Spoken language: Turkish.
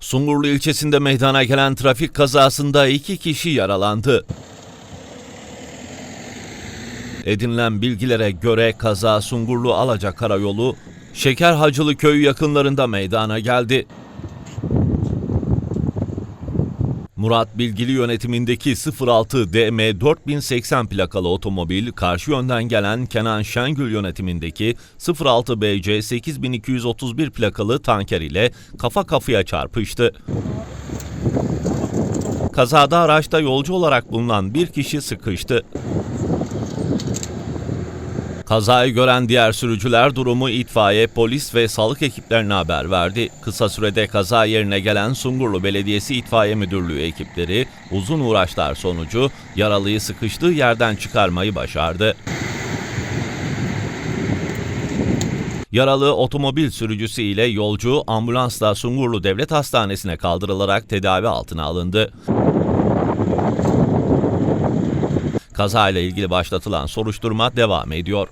Sungurlu ilçesinde meydana gelen trafik kazasında iki kişi yaralandı. Edinilen bilgilere göre kaza Sungurlu Alaca Karayolu, Şekerhacılı Köyü yakınlarında meydana geldi. Murat Bilgili yönetimindeki 06 DM 4080 plakalı otomobil karşı yönden gelen Kenan Şengül yönetimindeki 06 BC 8231 plakalı tanker ile kafa kafaya çarpıştı. Kazada araçta yolcu olarak bulunan bir kişi sıkıştı. Kazayı gören diğer sürücüler durumu itfaiye, polis ve sağlık ekiplerine haber verdi. Kısa sürede kaza yerine gelen Sungurlu Belediyesi İtfaiye Müdürlüğü ekipleri uzun uğraşlar sonucu yaralıyı sıkıştığı yerden çıkarmayı başardı. Yaralı otomobil sürücüsü ile yolcu ambulansla Sungurlu Devlet Hastanesi'ne kaldırılarak tedavi altına alındı. Kazayla ilgili başlatılan soruşturma devam ediyor.